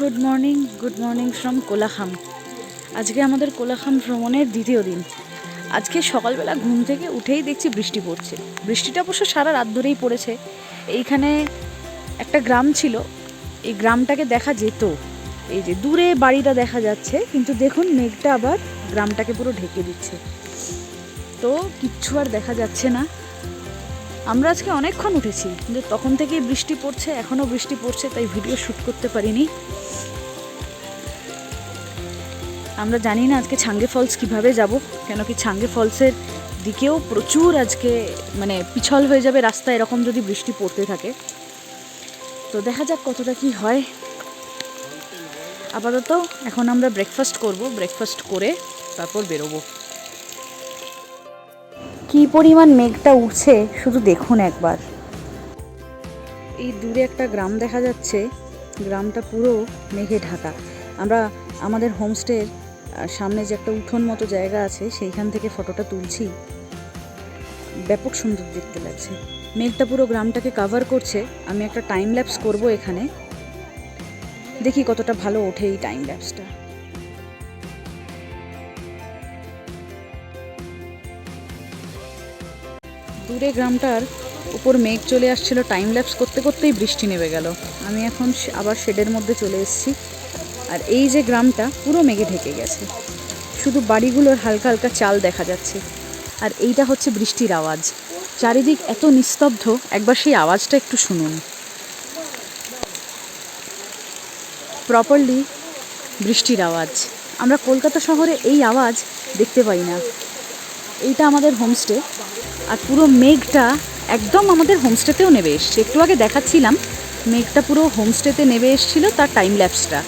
Good morning good morning from Kolakham. আজকে আমাদের কোলাখাম ভ্রমণের দ্বিতীয় দিন। আজকে সকালবেলা ঘুম থেকে উঠেই দেখছি বৃষ্টি পড়ছে। বৃষ্টিটা অবশ্য সারা রাত ধরেই পড়েছে। এইখানে একটা গ্রাম ছিল। এই গ্রামটাকে দেখা যেত। এই যে দূরে বাড়িটা দেখা যাচ্ছে, কিন্তু দেখুন মেঘটা আবার গ্রামটাকে পুরো ঢেকে দিচ্ছে। তো কিচ্ছু আর দেখা যাচ্ছে না। আমরা আজকে অনেকক্ষণ উঠেছি, কিন্তু তখন থেকেই বৃষ্টি পড়ছে, এখনও বৃষ্টি পড়ছে, তাই ভিডিও শ্যুট করতে পারিনি। আমরা জানি না আজকে ছাঙ্গে ফলস কীভাবে যাব কেন কি ছাঙ্গে ফলসের দিকেও প্রচুর আজকে মানে পিছল হয়ে যাবে রাস্তা এরকম যদি বৃষ্টি পড়তে থাকে। তো দেখা যাক কতটা কি হয়। আপাতত এখন আমরা ব্রেকফাস্ট করব ব্রেকফাস্ট করে তারপর বেরোবো। কি পরিমাণ মেঘটা উঠছে শুধু দেখুন একবার। এই দূরে একটা গ্রাম দেখা যাচ্ছে গ্রামটা পুরো মেঘে ঢাকা। আমরা আমাদের হোমস্টের সামনে যে একটা উঠোন মতো জায়গা আছে, সেইখান থেকে ফটোটা তুলছি। ব্যাপক সুন্দর দেখতে লাগছে। মেঘটা পুরো গ্রামটাকে কভার করছে। আমি একটা টাইম ল্যাপস করব এখানে। দেখি কতটা ভালো ওঠে এই টাইম ল্যাপসটা দূরে গ্রামটার উপর মেঘ চলে আসছিল টাইম ল্যাপস করতে করতেই বৃষ্টি নেমে গেল। আমি এখন আবার শেডের মধ্যে চলে এসেছি। আর এই যে গ্রামটা পুরো মেঘে ঢেকে গেছে। শুধু বাড়িগুলোর হালকা হালকা চাল দেখা যাচ্ছে। আর এইটা হচ্ছে বৃষ্টির আওয়াজ। চারিদিক এত নিস্তব্ধ, একবার সেই আওয়াজটা একটু শুনুন। প্রপারলি বৃষ্টির আওয়াজ। আমরা কলকাতা শহরে এই আওয়াজ দেখতে পাই না। এইটা আমাদের হোমস্টে। আর পুরো মেঘটা একদম আমাদের হোমস্টেতেও নেবে এসছে। একটু আগে দেখাচ্ছিলাম, মেঘটা পুরো হোমস্টেতে নেবে এসছিল, তার টাইম ল্যাপসটা।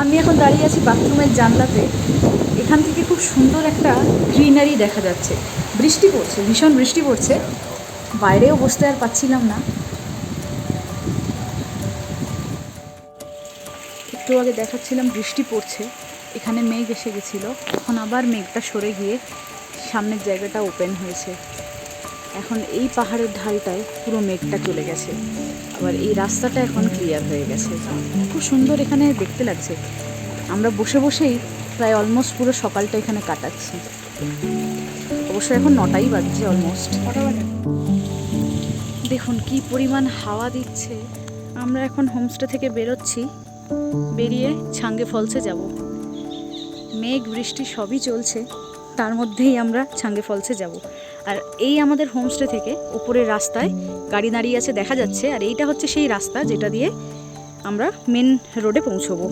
আমি এখন দাঁড়িয়ে আছি বাথরুমের জানলাতে। এখান থেকে খুব সুন্দর একটা গ্রিনারি দেখা যাচ্ছে। বৃষ্টি পড়ছে, ভীষণ বৃষ্টি পড়ছে। বাইরেও বসতে আর পাচ্ছিলাম না। একটু আগে দেখাচ্ছিলাম বৃষ্টি পড়ছে, এখানে মেঘ এসে গেছিল। এখন আবার মেঘটা সরে গিয়ে সামনের জায়গাটা ওপেন হয়েছে। এখন এই পাহাড়ের ঢালটায় পুরো মেঘটা চলে গেছে। আবার এই রাস্তাটা এখন ক্লিয়ার হয়ে গেছে। খুব সুন্দর এখানে দেখতে লাগছে। আমরা বসে বসেই প্রায় অলমোস্ট পুরো সকালটা এখানে কাটাচ্ছি। অবশ্য এখন নটাই বাজছে অলমোস্ট দেখুন কি পরিমাণ হাওয়া দিচ্ছে। আমরা এখন হোমস্টে থেকে বেরোচ্ছি। বেরিয়ে ছাঙ্গে ফলসে যাব। মেঘ, বৃষ্টি সবই চলছে। তার মধ্যেই আমরা ছাঙ্গে ফলসে যাব। আর এই আমাদের হোমস্টে থেকে উপরের রাস্তায় গাড়ি দাঁড়িয়ে আছে, দেখা যাচ্ছে। আর এইটা হচ্ছে সেই রাস্তা যেটা দিয়ে আমরা মেন রোডে পৌঁছবো।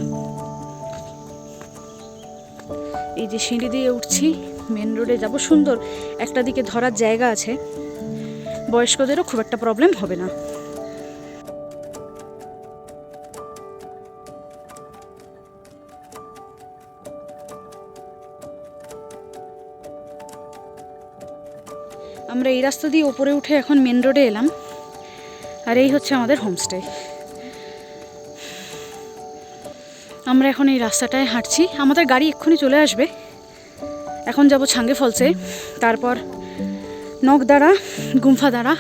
এই যে সিঁড়ি দিয়ে উঠছি মেন রোডে যাব। সুন্দর, একটা দিকে ধরার জায়গা আছে। বয়স্কদেরও খুব একটা প্রবলেম হবে না। আমরা এই রাস্তা দিয়ে ওপরে উঠে এখন মেন রোডে এলাম। আর এই হচ্ছে আমাদের হোমস্টে আমরা এখন এই রাস্তাটায় হাঁটছি। আমাদের গাড়ি এক্ষুনি চলে আসবে। এখন যাব ছাঙ্গে ফলসে তারপর নখদাঁড়া গুম্ফাদাঁড়া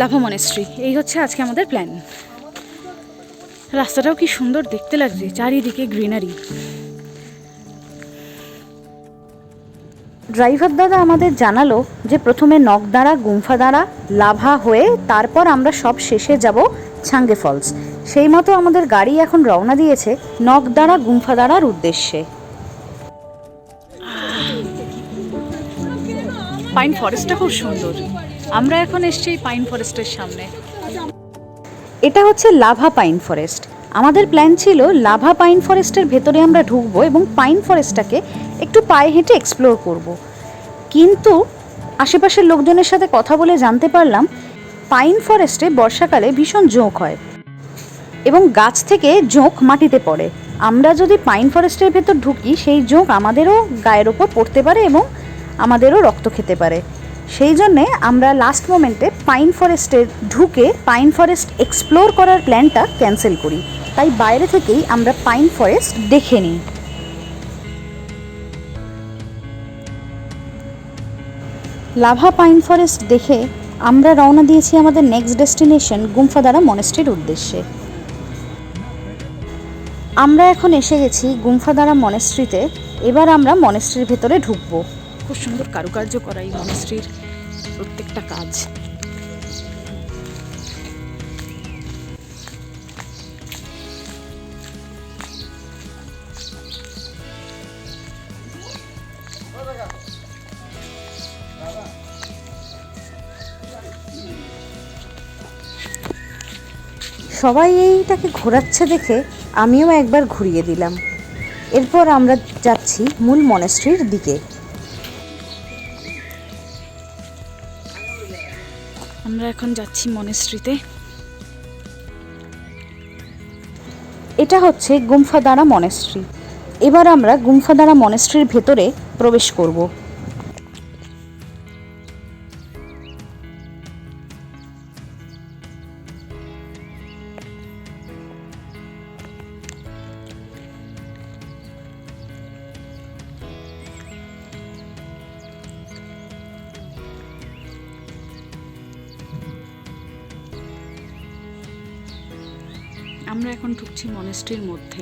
লাভা মনেস্ট্রি এই হচ্ছে আজকে আমাদের প্ল্যান রাস্তাটাও কি সুন্দর দেখতে লাগছে, চারিদিকে গ্রিনারি ড্রাইভার দাদা আমাদের জানালো যে প্রথমে নখদাঁড়া গুম্ফাদাঁড়া লাভা হয়ে তারপর আমরা সব শেষে যাব ছাঙ্গে ফলস। সেই মতো আমাদের গাড়ি এখন রওনা দিয়েছে নখদাঁড়া গুম্ফাদাঁড়ার উদ্দেশ্যে। পাইন ফরেস্টটা খুব সুন্দর। আমরা এখন এসছি পাইন ফরেস্টের সামনে। এটা হচ্ছে লাভা পাইন ফরেস্ট। আমাদের প্ল্যান ছিল লাভা পাইন ফরেস্টের ভেতরে আমরা ঢুকবো এবং পাইন ফরেস্টটাকে একটু পায়ে হেঁটে এক্সপ্লোর করব। কিন্তু আশেপাশের লোকজনের সাথে কথা বলে জানতে পারলাম পাইন ফরেস্টে বর্ষাকালে ভীষণ জোঁক হয় এবং গাছ থেকে জোঁক মাটিতে পড়ে আমরা যদি পাইন ফরেস্টের ভেতর ঢুকি, সেই জোঁক আমাদেরও গায়ের ওপর পড়তে পারে এবং আমাদেরও রক্ত খেতে পারে সেই জন্যে আমরা লাস্ট মোমেন্টে পাইন ফরেস্টে ঢুকে পাইন ফরেস্ট এক্সপ্লোর করার প্ল্যানটা ক্যান্সেল করি। তাই বাইরে থেকেই আমরা পাইন ফরেস্ট দেখে নিই। লাভা পাইন ফরেস্ট দেখে আমরা রওনা দিয়েছি আমাদের নেক্সট ডেস্টিনেশন গুম্ফাদারা মনেস্ট্রির উদ্দেশ্যে। আমরা এখন এসে গেছি গুম্ফাদারা মনেস্ট্রিতে এবার আমরা মনেস্ট্রির ভেতরে ঢুকবো। খুব সুন্দর কারুকার্য করা এই মনেস্ট্রির প্রত্যেকটা কাজ। সবাই এইটাকে ঘোরাচ্ছে দেখে আমিও একবার ঘুরিয়ে দিলাম। এরপর আমরা যাচ্ছি মূল মনেস্ট্রির দিকে। আমরা এখন যাচ্ছি মনেস্ট্রিতে এটা হচ্ছে গুম্ফাদারা মনেস্ট্রি এবার আমরা গুম্ফাদারা মনেস্ট্রির ভেতরে প্রবেশ করব। আমরা এখন ঢুকছি মনেস্ট্রির মধ্যে।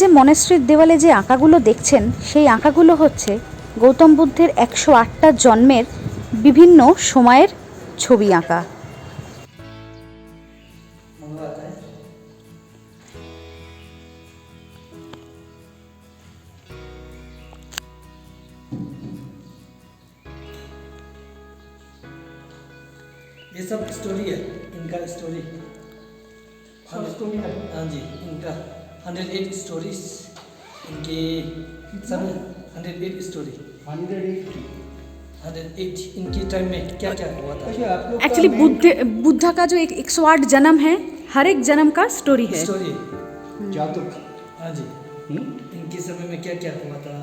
যে মনেস্ট্রির দেওয়ালে যে আঁকাগুলো দেখছেন, সেই আঁকাগুলো হচ্ছে গৌতম বুদ্ধের একশো আটটা জন্মের বিভিন্ন সময়ের ছবি আঁকা। सब hundred eight story hundred eighty eight इनके टाइम में क्या क्या हुआ था? अच्छा आप लोग एक्चुअली बुद्ध बुद्धा का जो एक एक सौ आठ जन्म है हर एक जन्म का स्टोरी है। स्टोरी जातक। हाँ जी। हम्म? इनके समय में क्या क्या हुआ था?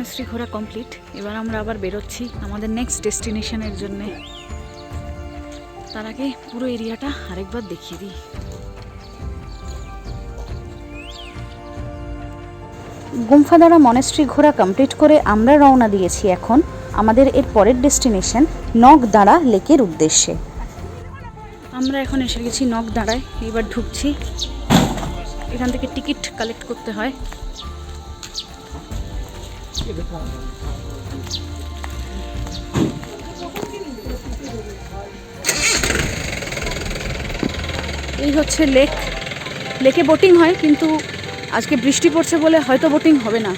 মনেশ্রী ঘোরা কমপ্লিট। এবার আমরা আবার বেরোচ্ছি আমাদের নেক্সট ডেস্টিনেশনের জন্যে। তার আগে পুরো এরিয়াটা আরেকবার দেখিয়ে দিই। গুম্ফাদারা মনেস্ট্রি ঘোরা কমপ্লিট করে আমরা রওনা দিয়েছি এখন আমাদের এর পরের ডেস্টিনেশন, নগদাঁড়া লেকের উদ্দেশ্যে। আমরা এখন এসে গেছি নগদাঁড়ায়, এবার ঢুকছি। এখান থেকে টিকিট কালেক্ট করতে হয়। এই হচ্ছে লেক। লেকে বোটিং হয়, কিন্তু আজকে বৃষ্টি পড়ছে বলে হয়তো বোটিং হবে না।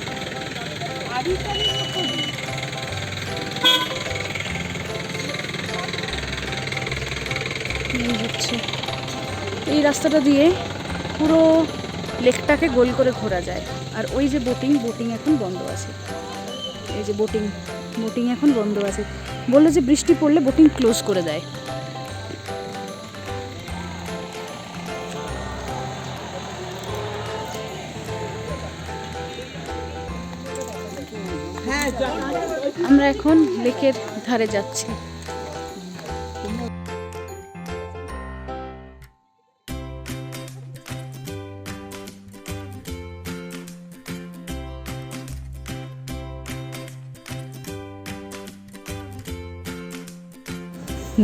এই রাস্তাটা দিয়ে পুরো লেকটাকে গোল করে ঘোরা যায়। আর ওই যে বোটিং বোটিং এখন বন্ধ আছে। এই যে বোটিং বোটিং এখন বন্ধ আছে। বলল যে বৃষ্টি পড়লে বোটিং ক্লোজ করে দেয়। আমরা এখন লেকের ধারে যাচ্ছি।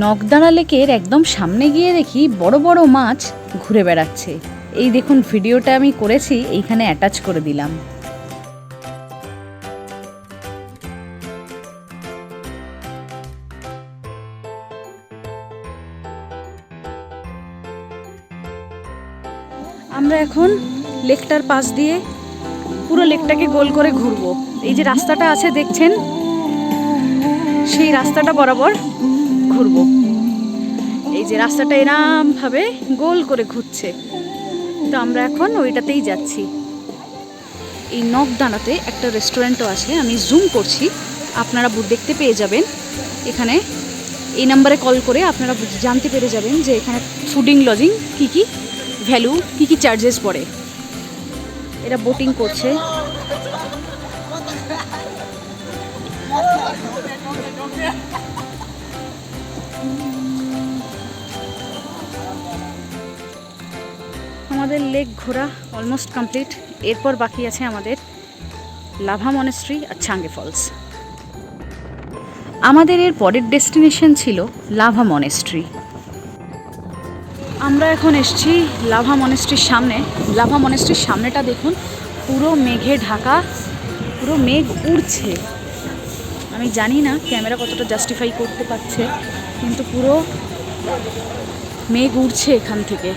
নকদাঁড়া লেকের একদম সামনে গিয়ে দেখি বড় বড় মাছ ঘুরে বেড়াচ্ছে। এই দেখুন ভিডিওটা আমি করেছি, এইখানে অ্যাটাচ করে দিলাম। আমরা এখন লেকটার পাশ দিয়ে পুরো লেকটাকে গোল করে ঘুরবো। এই যে রাস্তাটা আছে, দেখছেন? সেই রাস্তাটা বরাবর ঘুরবো এই যে রাস্তাটা এরমভাবে গোল করে ঘুরছে। তো আমরা এখন ওইটাতেই যাচ্ছি। এই নকদানাতে একটা রেস্টুরেন্টও আছে, আমি জুম করছি। আপনারা দেখতে পেয়ে যাবেন। এখানে এই নাম্বারে কল করে আপনারা জানতে পেরে যাবেন যে এখানে ফুডিং লজিং কী কী ভ্যালু কী কী চার্জেস পড়ে। এরা বোটিং করছে। আমাদের লেক ঘোরা অলমোস্ট কমপ্লিট এরপর বাকি আছে আমাদের লাভা মনেস্ট্রি আর ছাঙ্গে ফলস আমাদের এর পরের ডেস্টিনেশন ছিল লাভা মনেস্ট্রি আমরা এখন এসছি লাভা মনেস্ট্রির সামনে। লাভা মনেস্ট্রির সামনেটা দেখুন, পুরো মেঘে ঢাকা, পুরো মেঘ উড়ছে। আমি জানি না ক্যামেরা কতটা জাস্টিফাই করতে পারছে। কিন্তু পুরো মেঘ উঠছে এখান থেকে।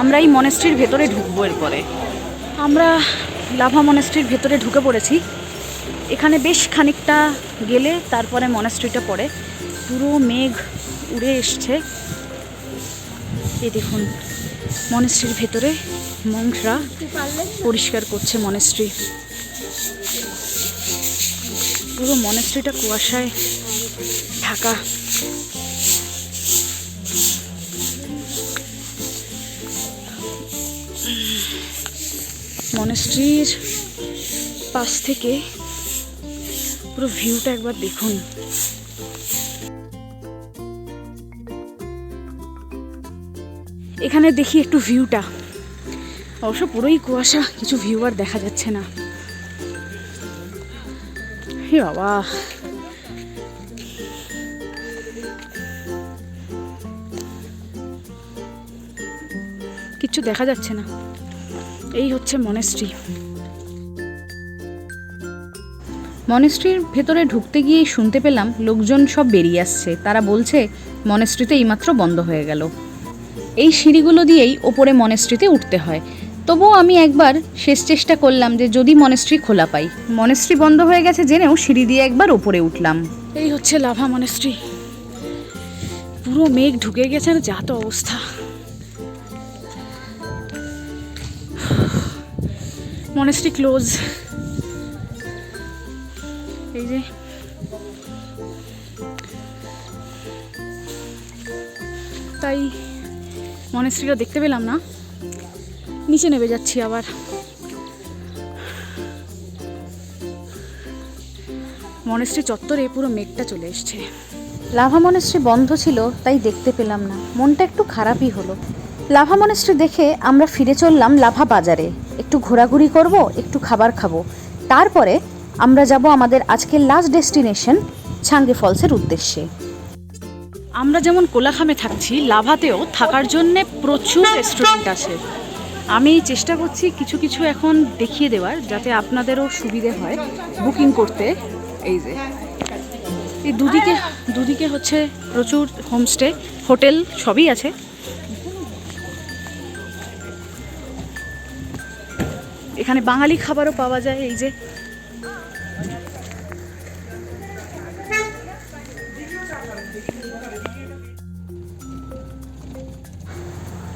আমরা এই মনেস্ট্রির ভেতরে ঢুকবো এরপরে। আমরা লাভা মনেস্ট্রির ভেতরে ঢুকে পড়েছি। এখানে বেশ খানিকটা গেলে তারপরে মনেস্ট্রিটা পড়ে। পুরো মেঘ উড়ে এসছে। এ দেখুন মনেস্ট্রির ভেতরে মংসরা পরিষ্কার করছে মনেস্ট্রি পুরো মনেস্ট্রিটা কুয়াশায় ঢাকা। মনেস্ট্রির পাশ থেকে পুরো ভিউটা একবার দেখুন। এখানে দেখি একটু ভিউটা। অবশ্য পুরোই কুয়াশা, কিছু ভিউ আর দেখা যাচ্ছে না। হে বাবা। কিচ্ছু দেখা যাচ্ছে না। এই হচ্ছে মনেস্ট্রি মনেস্ট্রির ভেতরে ঢুকতে গিয়েই শুনতে পেলাম লোকজন সব বেরিয়ে আসছে। তারা বলছে মনেস্ট্রিতে এইমাত্র বন্ধ হয়ে গেল। এই সিঁড়িগুলো দিয়েই ওপরে মনেস্ট্রিতে উঠতে হয়। তবুও আমি একবার শেষ চেষ্টা করলাম যে যদি মনেস্ট্রি খোলা পাই। মনেস্ট্রি বন্ধ হয়ে গেছে জেনেও সিঁড়ি দিয়ে একবার ওপরে উঠলাম। এই হচ্ছে লাভা মনেস্ট্রি পুরো মেঘ ঢুকে গেছে আর যা তো অবস্থা। মনেস্ট্রি ক্লোজ এই যে। তাই মনেস্ট্রিটা দেখতে পেলাম না। নিচে নেমে যাচ্ছি আবার। মনেস্ট্রি চত্বরে পুরো মেঘটা চলে এসছে। লাভা মনেস্ট্রি বন্ধ ছিল, তাই দেখতে পেলাম না। মনটা একটু খারাপই হলো। লাভা মনেস্ট্রি দেখে আমরা ফিরে চললাম লাভা বাজারে। একটু ঘোরাঘুরি করব, একটু খাবার খাব। তারপরে আমরা যাব আমাদের আজকের লাস্ট ডেস্টিনেশন ছাঙ্গে ফলসের উদ্দেশ্যে। আমরা যেমন কোলাখামে থাকছি, লাভাতেও থাকার জন্য প্রচুর রেস্টুরেন্ট আছে। আমি চেষ্টা করছি কিছু কিছু এখন দেখিয়ে দেওয়ার, যাতে আপনাদেরও সুবিধে হয় বুকিং করতে। এই যে। এই দুদিকে দুদিকে হচ্ছে প্রচুর হোমস্টে হোটেল সবই আছে। এখানে বাঙালি খাবারও পাওয়া যায় এই যে।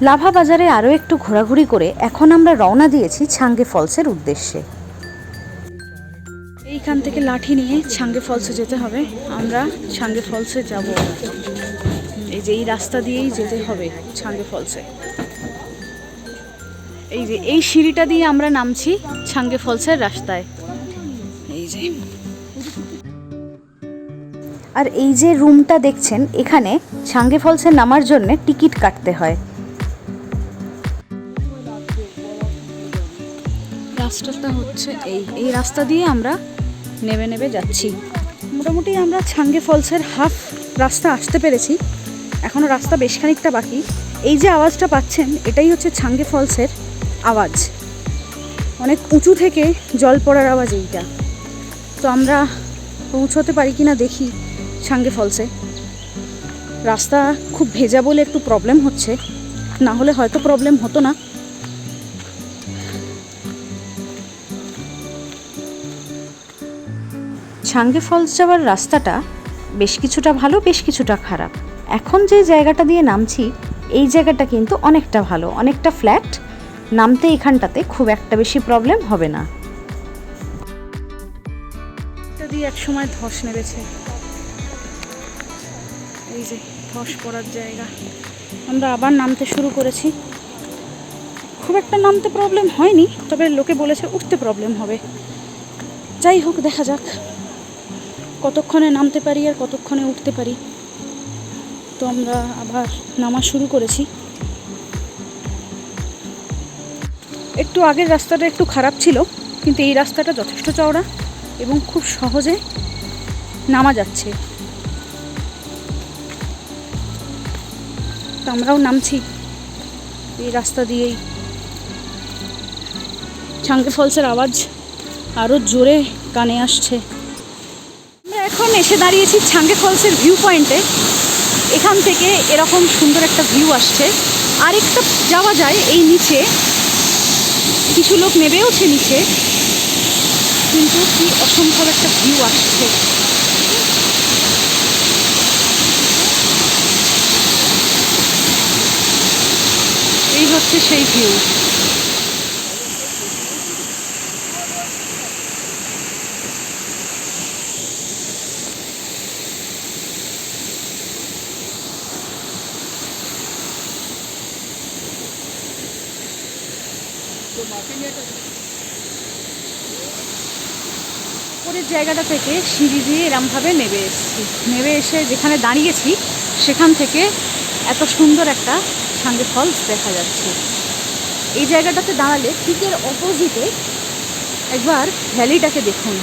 লাভা বাজারে আরও একটু ঘোরাঘুরি করে এখন আমরা রওনা দিয়েছি ছাঙ্গে ফলসের উদ্দেশ্যে। এইখান থেকে লাঠি নিয়ে ছাঙ্গে ফলসে যেতে হবে। আমরা ছাঙ্গে ফলসে যাব। এই যে এই রাস্তা দিয়েই যেতে হবে ছাঙ্গে ফলসে। এই যে এই সিঁড়িটা দিয়ে আমরা নামছি ছাঙ্গে ফলসের রাস্তায়। এই যে। আর এই যে রুমটা দেখছেন এখানে ছাঙ্গে ফলসে নামার জন্য টিকিট কাটতে হয়। রাস্তাটা হচ্ছে এই এই রাস্তা দিয়ে আমরা নেবে নেবে যাচ্ছি। মোটামুটি আমরা ছাঙ্গে ফলসের হাফ রাস্তা আসতে পেরেছি। এখনও রাস্তা বেশ খানিকটা বাকি। এই যে আওয়াজটা পাচ্ছেন এটাই হচ্ছে ছাঙ্গে ফলসের আওয়াজ। অনেক উঁচু থেকে জল পড়ার আওয়াজ এইটা। তো আমরা পৌঁছতে পারি কি না দেখি ছাঙ্গে ফলসে। রাস্তা খুব ভেজা বলে একটু প্রবলেম হচ্ছে। না হলে হয়তো প্রবলেম হতো না। ছাঙ্গে ফলস যাওয়ার রাস্তাটা বেশ কিছুটা ভালো, বেশ কিছুটা খারাপ। এখন যে জায়গাটা দিয়ে নামছি, এই জায়গাটা কিন্তু অনেকটা ভালো, অনেকটা ফ্ল্যাট নামতে এখানটাতে খুব একটা বেশি প্রবলেম হবে না। এক সময় ধস নেমেছে এই যে, ধস পড়ার জায়গা। আমরা আবার নামতে শুরু করেছি। খুব একটা নামতে প্রবলেম হয়নি, তবে লোকে বলেছে উঠতে প্রবলেম হবে। যাই হোক, দেখা যাক। কতক্ষণে নামতে পারি আর কতক্ষণে উঠতে পারি। তো আমরা আবার নামা শুরু করেছি। একটু আগের রাস্তাটা একটু খারাপ ছিল, কিন্তু এই রাস্তাটা যথেষ্ট চওড়া এবং খুব সহজে নামা যাচ্ছে। তো আমরাও নামছি এই রাস্তা দিয়েই। ছাঙ্গে ফলসের আওয়াজ আরও জোরে কানে আসছে। আমরা এখন এসে দাঁড়িয়েছি ছাঙ্গে ফলসের ভিউ পয়েন্টে এখান থেকে এরকম সুন্দর একটা ভিউ আসছে। আরেকটা যাওয়া যায় এই নিচে। কিছু লোক নেবেওছে নিচে। কিন্তু কি অসম্ভব একটা ভিউ আসছে। এই হচ্ছে সেই ভিউ জায়গাটা থেকে সিঁড়ি দিয়ে এরমভাবে নেমে এসেছি। নেমে এসে যেখানে দাঁড়িয়েছি, সেখান থেকে এত সুন্দর একটা সাঙ্গে ফলস দেখা যাচ্ছে। এই জায়গাটাতে দাঁড়ালে ঠিক এর অপোজিটে একবার ভ্যালিটাকে দেখুন।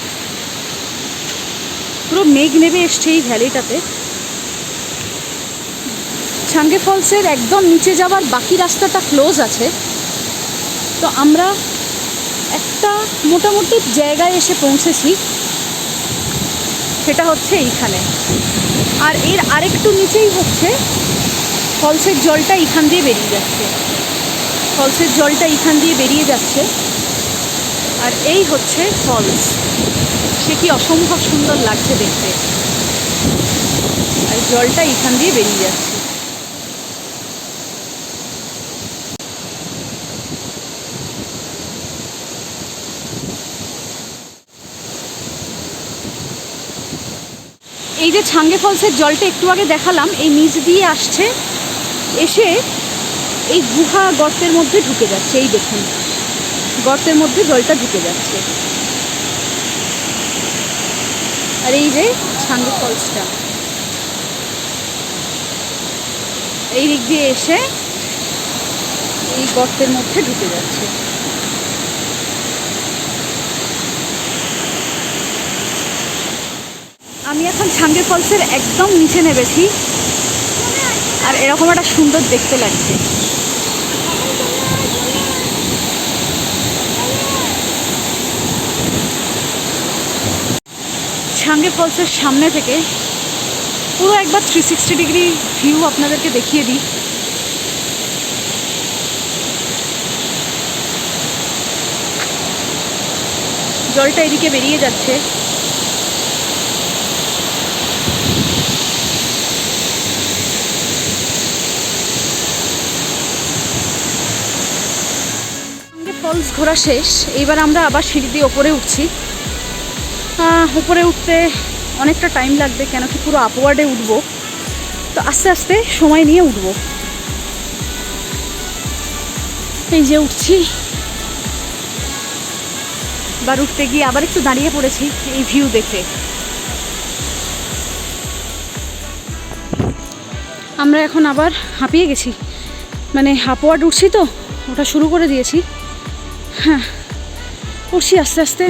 পুরো মেঘ নেমে এসছে এই ভ্যালিটাতে সাঙ্গে ফলসের একদম নিচে যাওয়ার বাকি রাস্তাটা ক্লোজ আছে। তো আমরা একটা মোটামুটি জায়গায় এসে পৌঁছেছি। সেটা হচ্ছে এইখানে। আর এর আরেকটু নিচেই হচ্ছে ফলসের জলটা এখান দিয়ে বেরিয়ে যাচ্ছে। ফলসের জলটা এখান দিয়ে বেরিয়ে যাচ্ছে। আর এই হচ্ছে ফলস। সে কি অসম্ভব সুন্দর লাগছে দেখতে। আর জলটা এখান দিয়ে বেরিয়ে যাচ্ছে। এই যে ছাঙ্গে ফলসের জলটা একটু আগে দেখালাম, এই নিচ দিয়ে আসছে, এসে এই গুহা গর্তের মধ্যে ঢুকে যাচ্ছে, এই দেখুন। গর্তের মধ্যে জলটা ঢুকে যাচ্ছে। আর এই যে ছাঙ্গে ফলসটা, এই দিক দিয়ে এসে এই গর্তের মধ্যে ঢুকে যাচ্ছে। আমি এখন ছাঙ্গে ফলসের একদম নিচে নেমেছি। আর এরকম একটা সুন্দর দেখতে লাগছে। ছাঙ্গে ফলসের সামনে থেকে পুরো একবার থ্রি সিক্সটি ডিগ্রি ভিউ আপনাদেরকে দেখিয়ে দিই। জলটা এদিকে বেরিয়ে যাচ্ছে সঙ্গে ফলস ঘোরা শেষ। এইবার আমরা আবার সিঁড়ি দিয়ে ওপরে উঠছি। উপরে উঠতে অনেকটা টাইম লাগবে কেন কি পুরো আপওয়ার্ডে উঠবো। তো আস্তে আস্তে সময় নিয়ে উঠবো। এই যে উঠছি। এবার উঠতে গিয়ে আবার একটু দাঁড়িয়ে পড়েছি, এই ভিউ দেখে আমরা এখন আবার হাঁপিয়ে গেছি। মানে আপওয়ার্ড উঠছি তো, ওটা শুরু করে দিয়েছি। হ্যাঁ উঠছি আস্তে আস্তে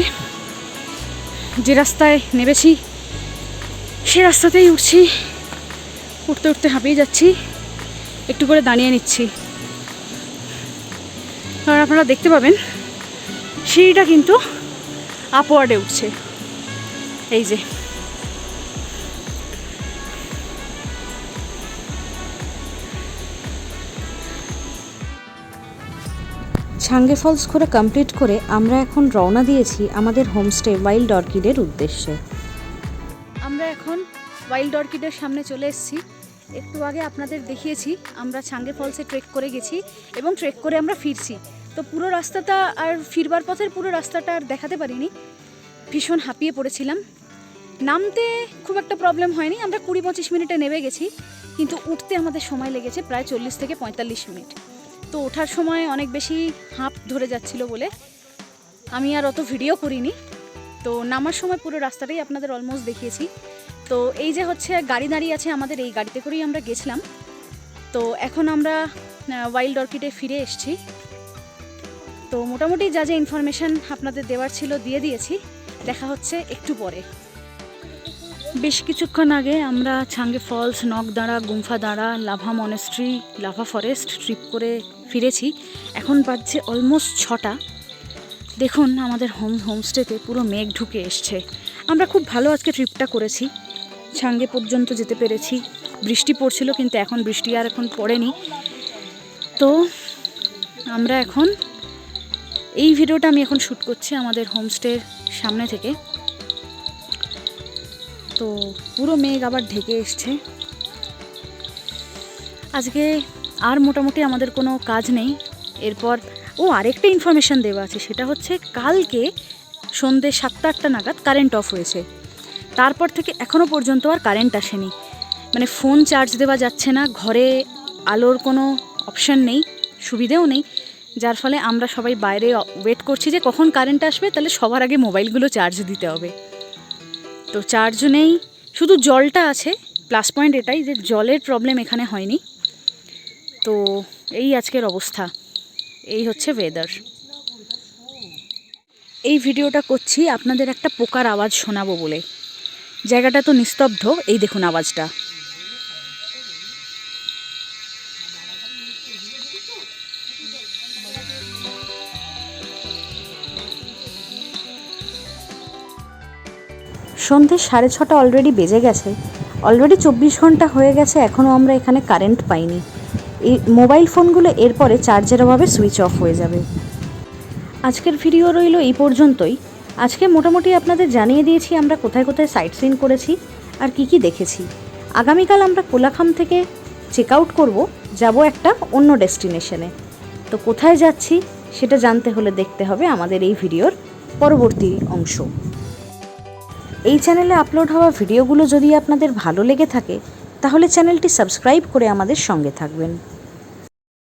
যে রাস্তায় নেমেছি, সে রাস্তাতেই উঠছি। উঠতে উঠতে হাঁপিয়ে যাচ্ছি। একটু করে দাঁড়িয়ে নিচ্ছি। কারণ আপনারা দেখতে পাবেন, সিঁড়িটা কিন্তু আপওয়ার্ডে উঠছে। এই যে। ছাঙ্গে ফলস ঘোরা কমপ্লিট করে আমরা এখন রওনা দিয়েছি আমাদের হোমস্টে ওয়াইল্ড অর্কিডের উদ্দেশ্যে। আমরা এখন ওয়াইল্ড অর্কিডের সামনে চলে এসেছি। একটু আগে আপনাদের দেখিয়েছি, আমরা ছাঙ্গে ফলসে ট্রেক করে গেছি এবং ট্রেক করে আমরা ফিরছি। তো পুরো রাস্তাটা আর ফিরবার পথের পুরো রাস্তাটা আর দেখাতে পারিনি। ভীষণ হাঁপিয়ে পড়েছিলাম। নামতে খুব একটা প্রবলেম হয়নি, আমরা কুড়ি পঁচিশ মিনিটে নেমে গেছি, কিন্তু উঠতে আমাদের সময় লেগেছে প্রায় চল্লিশ থেকে পঁয়তাল্লিশ মিনিট। তো ওঠার সময় অনেক বেশি হাঁপ ধরে যাচ্ছিল বলে। আমি আর অত ভিডিও করিনি। তো নামার সময় পুরো রাস্তাটাই আপনাদের অলমোস্ট দেখিয়েছি। তো এই যে হচ্ছে গাড়ি দাঁড়িয়ে আছে আমাদের, এই গাড়িতে করেই আমরা গেছিলাম। তো এখন আমরা ওয়াইল্ড অর্কিডে ফিরে এসেছি। তো মোটামুটি যা যা ইনফরমেশান আপনাদের দেওয়ার ছিল দিয়ে দিয়েছি। দেখা হচ্ছে একটু পরে। বেশ কিছুক্ষণ আগে আমরা ছাঙ্গে ফলস নকদাঁড়া গুম্ফাদাঁড়া Lava monastery, Lava forest trip করে ফিরেছি। এখন বাজছে অলমোস্ট ছটা। দেখুন, আমাদের হোম হোমস্টেতে পুরো মেঘ ঢুকে এসছে। আমরা খুব ভালো আজকে ট্রিপটা করেছি। ছাঙ্গে পর্যন্ত যেতে পেরেছি। বৃষ্টি পড়ছিল, কিন্তু এখন বৃষ্টি আর এখন পড়েনি। তো আমরা এখন, এই ভিডিওটা আমি এখন শ্যুট করছি আমাদের হোমস্টের সামনে থেকে। তো পুরো মেঘ আবার ঢেকে এসছে। আজকে আর মোটামুটি আমাদের কোনো কাজ নেই। এরপর, ও আরেকটা ইনফরমেশান দেওয়া আছে, সেটা হচ্ছে কালকে সন্ধ্যে সাতটা আটটা নাগাদ কারেন্ট অফ হয়েছে। তারপর থেকে এখনও পর্যন্ত আর কারেন্ট আসেনি। মানে ফোন চার্জ দেওয়া যাচ্ছে না, ঘরে আলোর কোনো অপশান নেই, সুবিধেও নেই। যার ফলে আমরা সবাই বাইরে ওয়েট করছি যে কখন কারেন্ট আসবে, তাহলে সবার আগে মোবাইলগুলো চার্জ দিতে হবে। তো চারজনেই শুধু জলটা আছে প্লাস পয়েন্ট এটাই যে জলের প্রবলেম এখানে হয়নি। তো এই আজকের অবস্থা। এই হচ্ছে ওয়েদার এই ভিডিওটা করছি আপনাদের একটা পোকার আওয়াজ শোনাবো বলে। জায়গাটা তো নিস্তব্ধ, এই দেখুন আওয়াজটা। সন্ধে সাড়ে ছটা অলরেডি বেজে গেছে। অলরেডি চব্বিশ ঘণ্টা হয়ে গেছে এখনও আমরা এখানে কারেন্ট পাইনি। এই মোবাইল ফোনগুলো এরপরে চার্জের অভাবে সুইচ অফ হয়ে যাবে। আজকের ভিডিও রইল এই পর্যন্তই। আজকে মোটামুটি আপনাদের জানিয়ে দিয়েছি আমরা কোথায় কোথায় সাইট সিন করেছি আর কি কি দেখেছি। আগামীকাল আমরা কোলাখাম থেকে চেক আউট করব, যাব একটা অন্য ডেস্টিনেশনে তো কোথায় যাচ্ছি সেটা জানতে হলে দেখতে হবে আমাদের এই ভিডিওর পরবর্তী অংশ। এই চ্যানেলে আপলোড হওয়া ভিডিওগুলো যদি আপনাদের ভালো লেগে থাকে, তাহলে চ্যানেলটি সাবস্ক্রাইব করে আমাদের সঙ্গে থাকবেন।